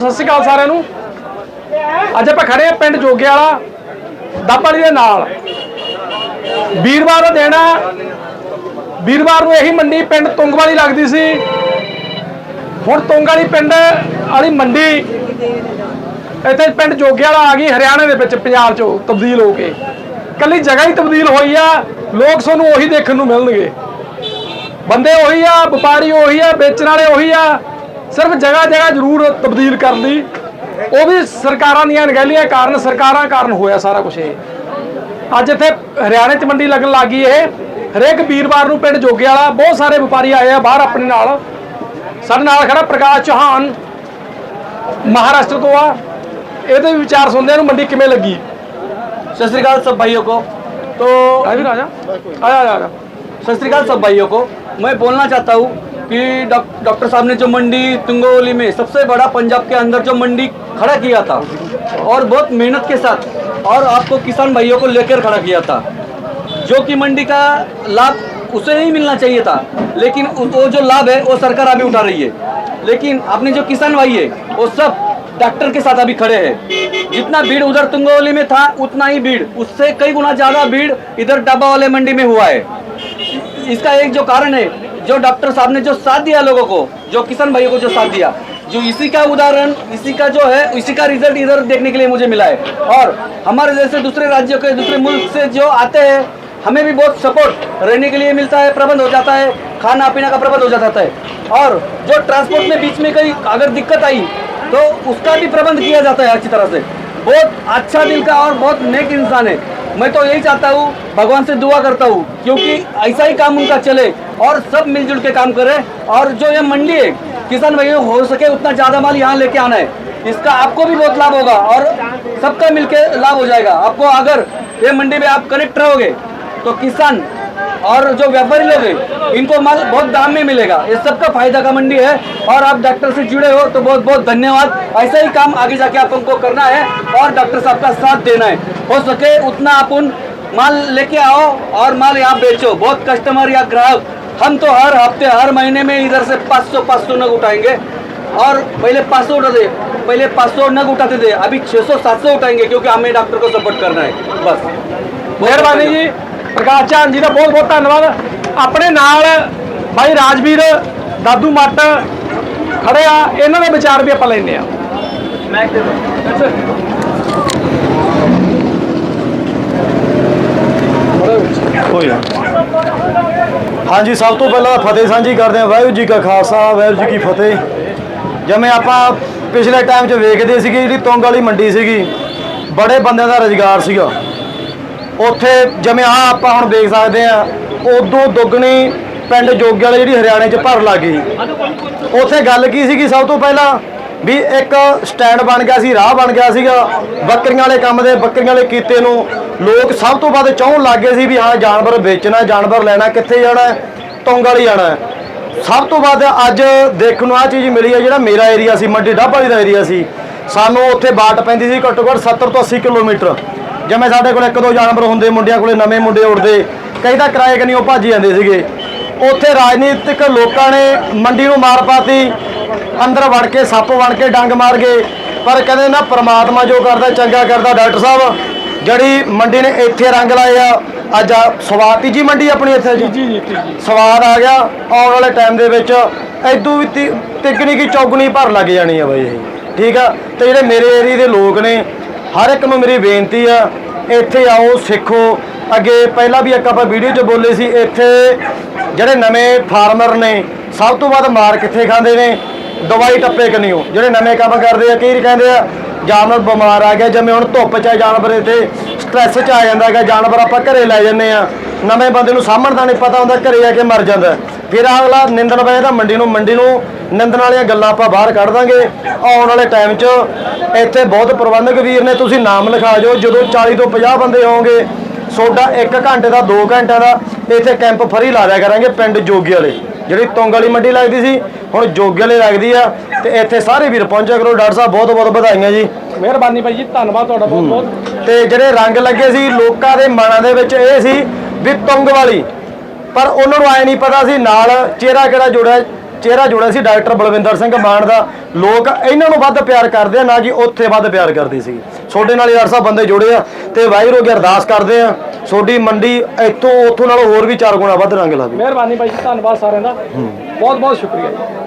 ਸਤਿ ਸ਼੍ਰੀ ਅਕਾਲ ਸਾਰਿਆਂ ਨੂੰ। ਅੱਜ ਆਪਾਂ ਖੜੇ ਆ ਪਿੰਡ ਜੋਗੇ ਵਾਲਾ ਦਾਪਾਲੀ ਦੇ ਨਾਲ। ਵੀਰਵਾਰ ਦਾ ਦਿਨ ਆ। ਵੀਰਵਾਰ ਨੂੰ ਇਹੀ ਮੰਡੀ ਪਿੰਡ ਤੁੰਗ ਵਾਲੀ ਲੱਗਦੀ ਸੀ। ਹੁਣ ਤੁੰਗ ਵਾਲੀ ਪਿੰਡ ਵਾਲੀ ਮੰਡੀ ਇੱਥੇ ਪਿੰਡ ਜੋਗੇ ਵਾਲਾ ਆ ਗਈ, ਹਰਿਆਣੇ ਦੇ ਵਿੱਚ, ਪੰਜਾਬ ਚੋਂ ਤਬਦੀਲ ਹੋ ਕੇ। ਕੱਲੀ ਜਗ੍ਹਾ ਹੀ ਤਬਦੀਲ ਹੋਈ ਆ, ਲੋਕ ਸਾਨੂੰ ਉਹੀ ਦੇਖਣ ਨੂੰ ਮਿਲਣਗੇ। ਬੰਦੇ ਉਹੀ ਆ, ਵਪਾਰੀ ਉਹੀ ਆ, ਵੇਚਣ ਵਾਲੇ ਉਹੀ ਆ। ਸਿਰਫ ਜਗ੍ਹਾ ਜਗ੍ਹਾ ਜ਼ਰੂਰ ਤਬਦੀਲ ਕਰ ਲਈ ਉਹ ਵੀ ਸਰਕਾਰਾਂ ਦੀਆਂ ਅਣਗਹਿਲੀਆਂ ਕਾਰਨ ਸਰਕਾਰਾਂ ਕਾਰਨ ਹੋਇਆ ਸਾਰਾ ਕੁਝ ਇਹ ਅੱਜ ਇੱਥੇ ਹਰਿਆਣੇ 'ਚ ਮੰਡੀ ਲੱਗਣ ਲੱਗੀ ਇਹ ਹਰੇਕ ਵੀਰਵਾਰ ਨੂੰ ਪਿੰਡ ਜੋਗੇ ਵਾਲਾ ਬਹੁਤ ਸਾਰੇ ਵਪਾਰੀ ਆਏ ਆ ਬਾਹਰ ਆਪਣੇ ਨਾਲ ਸਾਡੇ ਨਾਲ ਖੜਾ ਪ੍ਰਕਾਸ਼ ਚੌਹਾਨ ਮਹਾਰਾਸ਼ਟਰ ਤੋਂ ਆ ਇਹਦੇ ਵੀ ਵਿਚਾਰ ਸੁਣਦੇ ਆ ਨੂੰ ਮੰਡੀ ਕਿਵੇਂ ਲੱਗੀ सत श्रीकाल सब भाइयों को तो ਆ ਵੀ ਰਾਜਾ ਆਇਆ ਆਇਆ ਆਇਆ सत श्रीकाल सब भाइयों को मैं बोलना चाहता हूँ कि डॉक्टर साहब ने जो मंडी तुंगोली में सबसे बड़ा पंजाब के अंदर जो मंडी खड़ा किया था और बहुत मेहनत के साथ और आपको किसान भाइयों को लेकर खड़ा किया था, जो कि मंडी का लाभ उसे ही मिलना चाहिए था, लेकिन वो जो लाभ है वो सरकार अभी उठा रही है। लेकिन अपने जो किसान भाई है, वो सब डॉक्टर के साथ अभी खड़े हैं। जितना भीड़ उधर तुंगोली में था, उतना ही भीड़, उससे कई गुना ज़्यादा भीड़ इधर डब्बा वाले मंडी में हुआ है। इसका एक जो कारण है जो डॉक्टर साहब ने जो साथ दिया लोगों को, जो किसान भाइयों को जो साथ दिया, जो इसी का उदाहरण, इसी का जो है, इसी का रिज़ल्ट इधर देखने के लिए मुझे मिला है। और हमारे जैसे दूसरे राज्यों के, दूसरे मुल्क से जो आते हैं, हमें भी बहुत सपोर्ट रहने के लिए मिलता है, प्रबंध हो जाता है, खाना पीना का प्रबंध हो जाता है। और जो ट्रांसपोर्ट में बीच में कहीं अगर दिक्कत आई तो उसका भी प्रबंध किया जाता है अच्छी तरह से। बहुत अच्छा दिल का और बहुत नेक इंसान है। मैं तो यही चाहता हूँ, भगवान से दुआ करता हूँ, क्योंकि ऐसा ही काम उनका चले और सब मिलजुल के काम करें और जो ये मंडी है किसान भाइयों, हो सके उतना ज़्यादा माल यहाँ लेके आना है। इसका आपको भी बहुत लाभ होगा और सबका मिलके लाभ हो जाएगा। आपको अगर ये मंडी में आप कनेक्ट रहोगे तो किसान और जो व्यापारी लोग हैं इनको माल बहुत दाम में मिलेगा। ये सबका फ़ायदा का मंडी है और आप डॉक्टर से जुड़े हो तो बहुत बहुत धन्यवाद। ऐसा ही काम आगे जाके आप हमको करना है और डॉक्टर साहब का साथ देना है। हो सके उतना आप उन माल लेके आओ और माल यहाँ बेचो। बहुत कस्टमर या ग्राहक हम तो हर हफ़्ते हर महीने में इधर से 500 500 नग उठाएँगे। और पहले 500 उठाते पहले 500 नग उठाते थे अभी 600 700 उठाएँगे क्योंकि हमें डॉक्टर को सपोर्ट करना है। बस। मेहरबानी जी। ਪ੍ਰਕਾਸ਼ ਚਾਨ ਜੀ ਦਾ ਬਹੁਤ ਬਹੁਤ ਧੰਨਵਾਦ। ਆਪਣੇ ਨਾਲ ਭਾਈ ਰਾਜਵੀਰ, ਦਾਦੂ ਮੱਟ ਖੜੇ ਆ। ਇਹਨਾਂ ਦੇ ਵਿਚਾਰ ਵੀ ਆਪਾਂ ਲੈਣੇ ਆ। ਕੋਈ ਨਾ ਹਾਂਜੀ, ਸਭ ਤੋਂ ਪਹਿਲਾਂ ਫਤਿਹ ਸਾਂਝੀ ਕਰਦੇ ਹਾਂ ਵਾਹਿਗੁਰੂ ਜੀ ਕਾ ਖਾਲਸਾ, ਵਾਹਿਗੁਰੂ ਜੀ ਕੀ ਫਤਿਹ। ਜਿਵੇਂ ਆਪਾਂ ਪਿਛਲੇ ਟਾਈਮ 'ਚ ਵੇਖਦੇ ਸੀਗੇ, ਜਿਹੜੀ ਤੁੰਗ ਵਾਲੀ ਮੰਡੀ ਸੀਗੀ, ਬੜੇ ਬੰਦਿਆਂ ਦਾ ਰੁਜ਼ਗਾਰ ਸੀਗਾ। ਉੱਥੇ ਜਿਵੇਂ ਆ ਆਪਾਂ ਹੁਣ ਦੇਖ ਸਕਦੇ ਆ ਉਦੋਂ ਦੁੱਗਣੀ ਪਿੰਡ ਜੋਗੇ ਵਾਲੇ ਜਿਹੜੀ ਹਰਿਆਣੇ 'ਚ ਭਰ ਲੱਗ ਗਈ। ਉੱਥੇ ਗੱਲ ਕੀ ਸੀਗੀ ਸਭ ਤੋਂ ਪਹਿਲਾਂ? ਵੀ ਇੱਕ ਸਟੈਂਡ ਬਣ ਗਿਆ ਸੀ, ਰਾਹ ਬਣ ਗਿਆ ਸੀਗਾ। ਬੱਕਰੀਆਂ ਵਾਲੇ ਕੰਮ ਦੇ, ਬੱਕਰੀਆਂ ਵਾਲੇ ਕੀਤੇ ਨੂੰ ਲੋਕ ਸਭ ਤੋਂ ਵੱਧ ਚਾਹਣ ਲੱਗ ਗਏ ਸੀ ਵੀ ਹਾਂ, ਜਾਨਵਰ ਵੇਚਣਾ, ਜਾਨਵਰ ਲੈਣਾ, ਕਿੱਥੇ ਜਾਣਾ ਹੈ? ਤੁੰਗ ਵਾਲੀ ਜਾਣਾ ਸਭ ਤੋਂ ਵੱਧ ਅੱਜ ਦੇਖਣ ਨੂੰ ਆ ਚੀਜ਼ ਮਿਲੀ ਹੈ, ਜਿਹੜਾ ਮੇਰਾ ਏਰੀਆ ਸੀ, ਮੰਡੀ ਡੱਬ ਵਾਲੀ ਦਾ ਏਰੀਆ ਸੀ। ਸਾਨੂੰ ਉੱਥੇ ਬਾਟ ਪੈਂਦੀ ਸੀ ਘੱਟੋ ਘੱਟ 70 ਤੋਂ 80 ਕਿਲੋਮੀਟਰ। ਜਿਵੇਂ ਸਾਡੇ ਕੋਲ ਇੱਕ ਦੋ ਜਾਨਵਰ ਹੁੰਦੇ ਮੁੰਡਿਆਂ ਕੋਲੇ ਨਵੇਂ ਮੁੰਡੇ ਉੱਡਦੇ ਕਈ ਤਾਂ ਕਿਰਾਏ ਕਨੀ ਉਹ ਭੱਜ ਜਾਂਦੇ ਸੀਗੇ। ਉੱਥੇ ਰਾਜਨੀਤਿਕ ਲੋਕਾਂ ਨੇ ਮੰਡੀ ਨੂੰ ਮਾਰ ਪਾਤੀ ਅੰਦਰ ਵੜ ਕੇ ਸੱਪ ਬਣ ਕੇ ਡੰਗ ਮਾਰ ਗਏ। ਪਰ ਕਹਿੰਦੇ ਨਾ ਪ੍ਰਮਾਤਮਾ ਜੋ ਕਰਦਾ ਚੰਗਾ ਕਰਦਾ ਡਾਕਟਰ ਸਾਹਿਬ ਜਿਹੜੀ ਮੰਡੀ ਨੇ ਇੱਥੇ ਰੰਗ ਲਾਏ ਆ ਅੱਜ ਸਵਾਦ ਤੀਜੀ ਮੰਡੀ ਆਪਣੀ ਇੱਥੇ? ਜੀ ਜੀ ਜੀ ਜੀ। ਸਵਾਦ ਆ ਗਿਆ ਆਉਣ ਵਾਲੇ ਟਾਈਮ ਦੇ ਵਿੱਚ ਐਦੂ ਵੀ ਤਿੱਗਣੀ ਕੀ ਚੌਗਣੀ ਭਰ ਲੱਗ ਜਾਣੀ ਆ ਬਾਈ ਇਹ। ਠੀਕ ਆ? ਤੇ ਜਿਹੜੇ ਮੇਰੇ ਏਰੀਏ ਦੇ ਲੋਕ ਨੇ ਹਰ ਇੱਕ ਨੂੰ ਮੇਰੀ ਬੇਨਤੀ ਆ, ਇੱਥੇ ਆਓ, ਸਿੱਖੋ। ਅੱਗੇ ਪਹਿਲਾਂ ਵੀ ਇੱਕ ਆਪਾਂ ਵੀਡੀਓ 'ਚ ਬੋਲੇ ਸੀ, ਇੱਥੇ ਜਿਹੜੇ ਨਵੇਂ ਫਾਰਮਰ ਨੇ, ਸਭ ਤੋਂ ਵੱਧ ਮਾਰ ਕਿੱਥੇ ਖਾਂਦੇ ਨੇ? ਦਵਾਈ ਟੱਪੇ ਕਨੀਓ ਜਿਹੜੇ ਨਵੇਂ ਕੰਮ ਕਰਦੇ ਆ ਕਈ ਕਹਿੰਦੇ ਆ? ਜਾਨਵਰ ਬਿਮਾਰ ਆ ਗਿਆ, ਜਿਵੇਂ ਹੁਣ ਧੁੱਪ 'ਚ ਆ ਜਾਨਵਰ ਇੱਥੇ ਸਟ੍ਰੈਸ 'ਚ ਆ ਜਾਂਦਾ ਹੈਗਾ, ਜਾਨਵਰ ਆਪਾਂ ਘਰੇ ਲੈ ਜੰਨੇ ਆ। ਨਵੇਂ ਬੰਦੇ ਨੂੰ ਸਾਹਮਣ ਦਾ ਨਹੀਂ ਪਤਾ ਹੁੰਦਾ, ਘਰੇ ਆ ਕੇ ਮਰ ਜਾਂਦਾ। ਫਿਰ ਅਗਲਾ ਨਿੰਦਣ ਪਏ ਤਾਂ ਮੰਡੀ ਨੂੰ ਮੰਡੀ ਨੂੰ ਨਿੰਦਣ ਵਾਲੀਆਂ ਗੱਲਾਂ ਆਪਾਂ ਬਾਹਰ ਕੱਢ ਦਾਂਗੇ। ਆਉਣ ਵਾਲੇ ਟਾਈਮ 'ਚ ਇੱਥੇ ਬਹੁਤ ਪ੍ਰਬੰਧਕ ਵੀਰ ਨੇ ਤੁਸੀਂ ਨਾਮ ਲਿਖਾ ਜਾਓ ਜਦੋਂ 40 ਤੋਂ 50 ਬੰਦੇ ਹੋਣਗੇ ਸੋਡਾ 1 ਘੰਟੇ ਦਾ 2 ਘੰਟਿਆਂ ਦਾ ਇੱਥੇ ਕੈਂਪ ਫਰੀ ਲਾ ਦਿਆ ਕਰਾਂਗੇ ਪਿੰਡ ਜੋਗੀ ਵਾਲੇ। ਜਿਹੜੀ ਤੁੰਗ ਵਾਲੀ ਮੰਡੀ ਲੱਗਦੀ ਸੀ ਹੁਣ ਜੋਗੀ ਵਾਲੇ ਲੱਗਦੀ ਆ ਤੇ ਇੱਥੇ ਸਾਰੇ ਵੀਰ ਪਹੁੰਚਿਆ ਕਰੋ ਡਾਕਟਰ ਸਾਹਿਬ ਬਹੁਤ ਬਹੁਤ ਵਧਾਈਆਂ ਜੀ। ਮਿਹਰਬਾਨੀ ਭਾਈ ਜੀ ਧੰਨਵਾਦ ਤੁਹਾਡਾ ਬਹੁਤ ਬਹੁਤ ਤੇ ਜਿਹੜੇ ਰੰਗ ਲੱਗੇ ਸੀ ਲੋਕਾਂ ਦੇ ਮਨਾਂ ਦੇ ਵਿੱਚ ਇਹ ਸੀ ਵੀ ਤੁੰਗ ਵਾਲੀ। ਪਰ ਉਹਨਾਂ ਨੂੰ ਆਏ ਨਹੀਂ ਪਤਾ ਸੀ ਨਾਲ ਚਿਹਰਾ ਕਿਹੜਾ ਜੁੜਿਆ ਚਿਹਰਾ ਜੋੜਿਆ ਸੀ ਡਾਕਟਰ ਬਲਵਿੰਦਰ ਸਿੰਘ ਮਾਨ ਦਾ। ਲੋਕ ਇਹਨਾਂ ਨੂੰ ਵੱਧ ਪਿਆਰ ਕਰਦੇ ਆ ਨਾ ਕਿ ਉੱਥੇ ਵੱਧ ਪਿਆਰ ਕਰਦੇ ਸੀ। ਛੋਡੇ ਨਾਲ ਯਾਰ ਸਾਹਿਬ ਬੰਦੇ ਜੁੜੇ ਆ ਤੇ ਵਾਹਿਗੁਰੂ ਅੱਗੇ ਅਰਦਾਸ ਕਰਦੇ ਆ। ਛੋਡੀ ਮੰਡੀ ਇੱਥੋਂ ਉੱਥੋਂ ਨਾਲੋਂ ਹੋਰ ਵੀ ਚਾਰ ਗੁਣਾ ਵੱਧ ਰੰਗ ਲਾਵੇ ਮਿਹਰਬਾਨੀ ਜੀ ਧੰਨਵਾਦ ਸਾਰਿਆਂ ਦਾ। ਬਹੁਤ ਬਹੁਤ ਸ਼ੁਕਰੀਆ ਜੀ।